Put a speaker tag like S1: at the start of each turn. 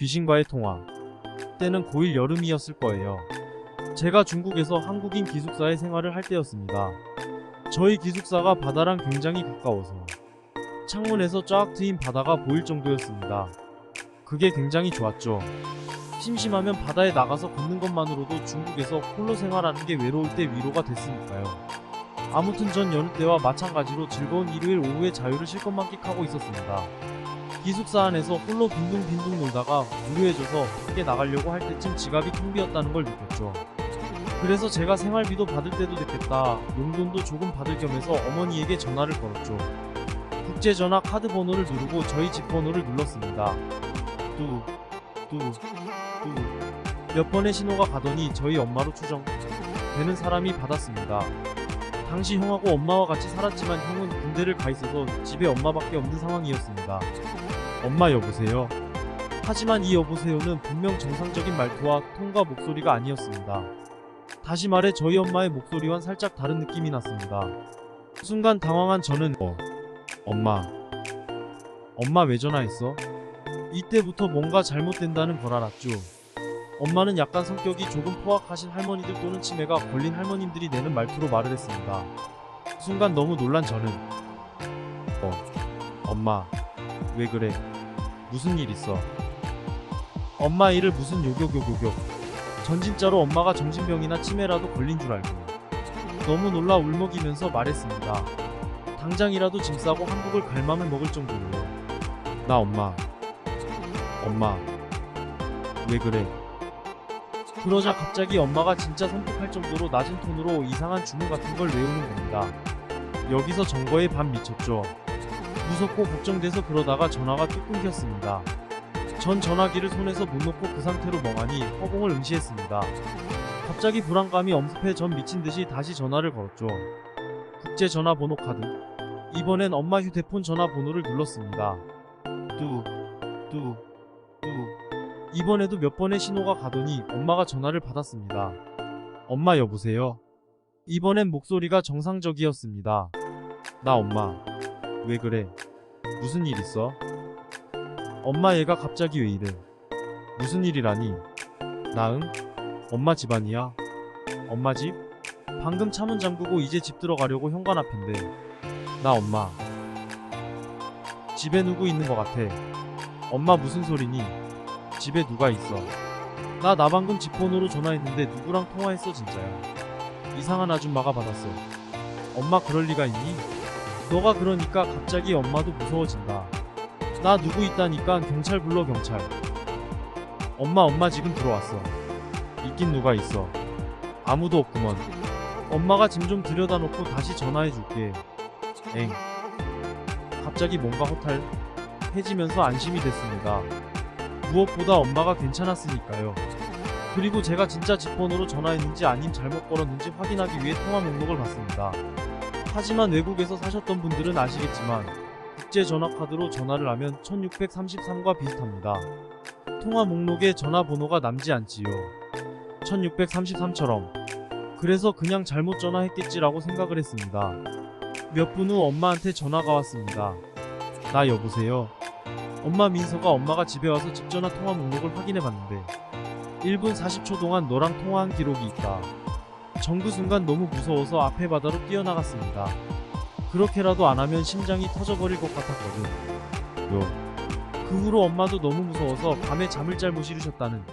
S1: 귀신과의 통화. 때는 고1 여름이었을 거예요. 제가 중국에서 한국인 기숙사의 생활을 할 때였습니다. 저희 기숙사가 바다랑 굉장히 가까워서 창문에서 쫙 트인 바다가 보일 정도였습니다. 그게 굉장히 좋았죠. 심심하면 바다에 나가서 걷는 것만으로도 중국에서 홀로 생활하는 게 외로울 때 위로가 됐으니까요. 아무튼 전 여느 때와 마찬가지로 즐거운 일요일 오후에 자유를 실컷 만끽하고 있었습니다. 기숙사 안에서 홀로 빈둥빈둥 놀다가 무료해져서 밖에 나가려고 할 때쯤 지갑이 텅 비었다는 걸 느꼈죠. 그래서 제가 생활비도 받을 때도 됐겠다, 용돈도 조금 받을 겸해서 어머니에게 전화를 걸었죠. 국제전화 카드 번호를 누르고 저희 집 번호를 눌렀습니다. 뚜, 뚜, 뚜. 몇 번의 신호가 가더니 저희 엄마로 추정. 되는 사람이 받았습니다. 당시 형하고 엄마와 같이 살았지만 형은 군대를 가 있어서 집에 엄마밖에 없는 상황이었습니다. 엄마 여보세요. 하지만 이 여보세요는 분명 정상적인 말투와 톤과 목소리가 아니었습니다. 다시 말해 저희 엄마의 목소리와는 살짝 다른 느낌이 났습니다. 순간 당황한 저는 어, 엄마. 엄마 왜 전화했어? 이때부터 뭔가 잘못된다는 걸 알았죠. 엄마는 약간 성격이 조금 포악하신 할머니들 또는 치매가 걸린 할머님들이 내는 말투로 말을 했습니다. 순간 너무 놀란 저는 어, 엄마, 왜 그래? 무슨 일 있어? 엄마 일을 무슨 요격요격욕. 전 진짜로 엄마가 정신병이나 치매라도 걸린 줄 알고 너무 놀라 울먹이면서 말했습니다. 당장이라도 짐 싸고 한국을 갈 맘을 먹을 정도로요. 나 엄마, 엄마, 왜 그래? 그러자 갑자기 엄마가 진짜 선택할 정도로 낮은 톤으로 이상한 주문 같은 걸 외우는 겁니다. 여기서 정거에 반 미쳤죠. 무섭고 걱정돼서 그러다가 전화가 뚝 끊겼습니다. 전 전화기를 손에서 못 놓고 그 상태로 멍하니 허공을 응시했습니다. 갑자기 불안감이 엄습해 전 미친 듯이 다시 전화를 걸었죠. 국제 전화번호 카드. 이번엔 엄마 휴대폰 전화번호를 눌렀습니다. 뚜, 뚜, 뚜. 이번에도 몇 번의 신호가 가더니 엄마가 전화를 받았습니다. 엄마 여보세요? 이번엔 목소리가 정상적이었습니다. 나 엄마. 왜 그래? 무슨 일 있어? 엄마 얘가 갑자기 왜 이래? 무슨 일이라니? 나응? 엄마 집안이야? 엄마 집? 방금 차 문 잠그고 이제 집 들어가려고 현관 앞인데. 나 엄마. 집에 누구 있는 것 같아. 엄마 무슨 소리니? 집에 누가 있어? 나 나 방금 집 번호로 전화했는데 누구랑 통화했어 진짜야. 이상한 아줌마가 받았어. 엄마 그럴 리가 있니? 너가 그러니까 갑자기 엄마도 무서워진다. 나 누구 있다니까 경찰 불러 경찰. 엄마 엄마 지금 들어왔어. 있긴 누가 있어. 아무도 없구먼. 엄마가 짐 좀 들여다 놓고 다시 전화해 줄게. 엥. 갑자기 뭔가 허탈해지면서 안심이 됐습니다. 무엇보다 엄마가 괜찮았으니까요. 그리고 제가 진짜 집번호로 전화했는지 아님 잘못 걸었는지 확인하기 위해 통화 목록을 봤습니다. 하지만 외국에서 사셨던 분들은 아시겠지만 국제 전화카드로 전화를 하면 1633과 비슷합니다. 통화 목록에 전화번호가 남지 않지요. 1633처럼. 그래서 그냥 잘못 전화했겠지라고 생각을 했습니다. 몇 분 후 엄마한테 전화가 왔습니다. 나 여보세요. 엄마 민서가 엄마가 집에 와서 집 전화 통화 목록을 확인해 봤는데 1분 40초 동안 너랑 통화한 기록이 있다. 전그 순간 너무 무서워서 앞에 바다로 뛰어나갔습니다. 그렇게라도 안 하면 심장이 터져버릴 것 같았거든. 요. 그 후로 엄마도 너무 무서워서 밤에 잠을 잘 못 이루셨다는